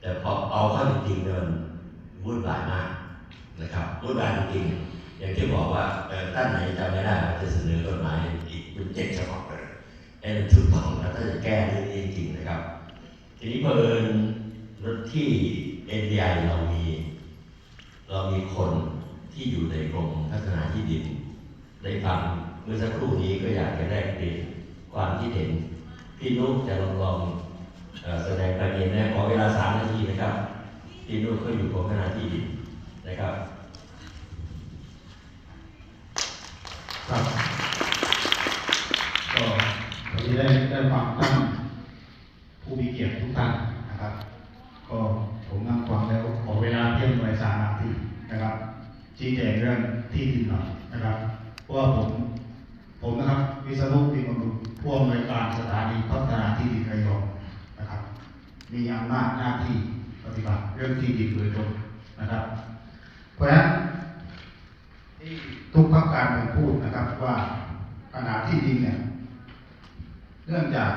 แต่พอเอาเข้าจริงๆเนี่ยมันวุ่นวายมากนะครับวุ่นวายจริงๆอย่างที่บอกว่าท่านไหนจำไม่ได้ว่าจะเสนอกฎหมายอีกเป็นเจ็ดฉบับเลยให้มันถูกต้องแล้วถ้าจะแก้เรื่องนี้จริงๆนะครับ ทีนี้เพิ่นรถที่ NDI เรามี เรามีคนที่อยู่ในกรมพัฒนาที่ดินได้ฟังเมื่อสักครู่นี้ก็อยากจะแลกเปลี่ยนความคิดเห็น พี่นุ๊กจะลองลอง แสดงประเด็นนะขอเวลาสามนาทีนะครับพี่นุ๊กก็อยู่กรมพัฒนาที่ดินนะครับครับก็วันนี้ได้ได้ฟังท่านผู้มีเกียรติทุกท่านนะครับ ก็ผมนั่งฟังแล้วขอเวลาเพียงหน่วยสามนาทีนะครับชี้แจงเรื่องที่ดินหน่อยนะครับเพราะว่าผมผมนะครับวิศนุปีมนุษย์ผู้อำนวยการสถานีพัฒนาที่ดินระยอง นะครับ มีอำนาจหน้าที่ปฏิบัติเรื่องที่ดินโดยตรงนะครับ เพราะฉะนั้นที่ทุกภาคการเมืองพูดนะครับว่าขนาดที่ดินเนี่ยเนื่องจาก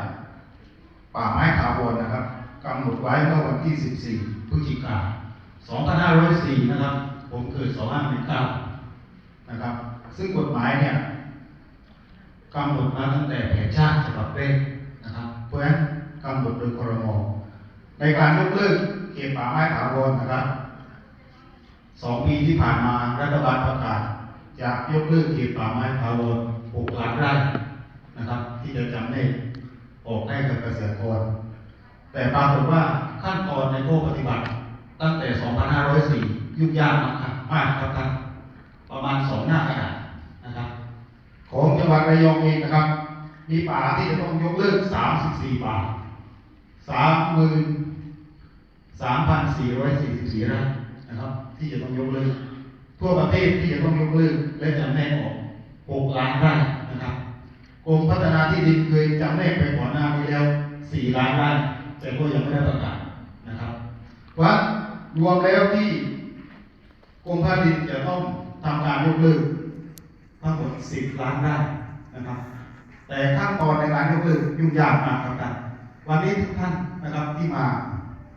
ป่าไม้ถาวรนะครับกำหนดไว้เมื่อวันที่ 14 พฤศจิกายน2504 นะครับ ผมเกิด 2519 นะครับ ซึ่งกฎหมายเนี่ยกำหนดมาตั้งแต่แผนชาติฉบับแรก ดโดยครมในการยกเลิกเขตป่าไม้ถาวรนะครับสองปีที่ผ่านมารัฐบาลประกาศจะยกเลิกเขตป่าไม้ถาวร6ล้านไร่นะครับ ที่จะจำแนกออกให้กับเกษตรกร แต่ปรากฏว่าขั้นตอนในข้อปฏิบัติ ตั้งแต่ 2504 ยุ่งยากมากครับมากครับท่านประมาณสองหน้ากระดาษนะครับ ของจังหวัดระยองเองนะครับ มีป่าที่จะต้องยกเลิก 34 ป่า 33,444ไร่นะครับ ที่จะต้องยกเลิกทั่วประเทศที่จะต้องยกเลิกและจำแนกออก6ล้านไร่นะครับกรมพัฒนาที่ดินเคยจำแนกไปก่อนหน้านี้แล้ว4ล้านไร่แต่ก็ยังไม่ได้ประกาศนะครับเพรารวมแล้วที่กรมพัฒนาที่ดินจะต้องทำการยกเลิกทั้งหมด10ล้านไร่นะครับ แต่ขั้นตอนในการยกเลิกยุ่งยากมากครับท่าน วันนี้ทุกท่านนะครับที่มา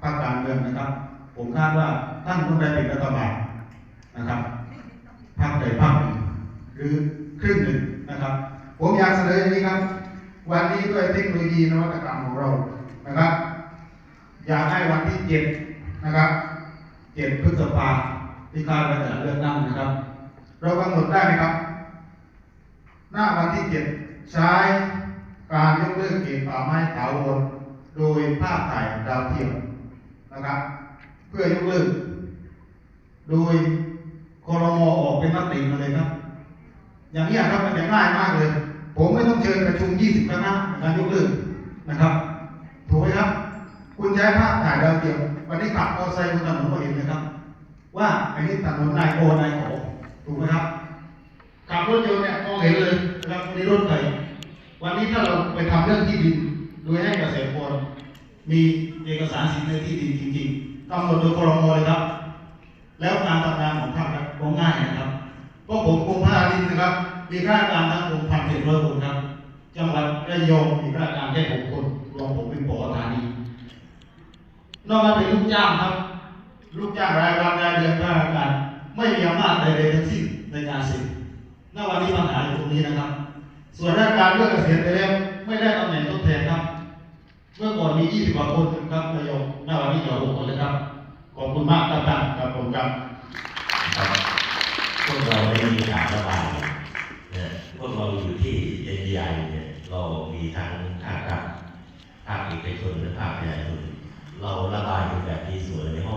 ภาคการเมืองนะครับ ผมคาดว่าท่านต้องได้เป็นรัฐบาลนะครับภาคใดภาคหนึ่งหรือครึ่งหนึ่งนะครับ ผมอยากเสนออย่างนี้ครับ วันนี้ด้วยเทคโนโลยีนวัตกรรมของเรานะครับ อยากให้วันที่เจ็ดนะครับเจ็ดพฤษภาที่คาดว่าจะเลือกตั้งนะครับ เรากำหนดได้ไหมครับ หน้าวันที่เจ็ดใช้การยกเลิกเขตป่าไม้ถาวร โดยภาพถ่ายดาวเทียมนะครับ เพื่อยกเลิกโดยคอรมอออกเป็นมติมาเลยครับ อย่างนี้ครับมันจะง่ายมากเลย ผมไม่ต้องเชิญประชุม 20 คณะในการยกเลิกนะครับถูกไหมครับ คุณใช้ภาพถ่ายดาวเทียมวันนี้ขับมอเตอร์ไซค์บนถนนก็เห็นนะครับ ว่าอันนี้ถนนนายโอนายขอถูกไหมครับขับรถยนต์เนี่ยมองเห็นเลยนะครับในรถไฟวันนี้ถ้าเราไปทำเรื่องที่ดินโดยให้เกษตรกร มีเอกสารสิทธิ์ในที่ดินจริงๆกำหนดโดยครมเลยครับ แล้วการทำงานของภาครัฐก็ง่ายนะครับเพราะผมกรมพัฒนาดินนะครับ มีข้าราชการทั้งกรมพันเจ็ดร้อยคนครับ จังหวัดระยองมีข้าราชการแค่หกคนรวมผมเป็นผอธานีนอกจากเป็นลูกจ้างครับ ลูกจ้างรายวันรายเดือนข้าราชการไม่มีอำนาจใดๆทั้งสิ้นในการสิทธิ์ณวันนี้ปัญหาอยู่ตรงนี้นะครับ ส่วนราชการเลือกเกษียณไปแล้วไม่ได้ตำแหน่งทดแทนครับ เมื่อก่อนมี 20กว่าคนครับนายกหน้าวันนี้เหลือ6คนเลยครับ ขอบคุณมากครับท่านครับผมครับพวกเราไม่มีการระบายเนี่ยพวกเราอยู่ที่ใหญ่เนี่ยเรามีทั้งภาครัฐภาคเอกชนและภาคประชาชนเราระบายกันแบบที่สวยในห้อง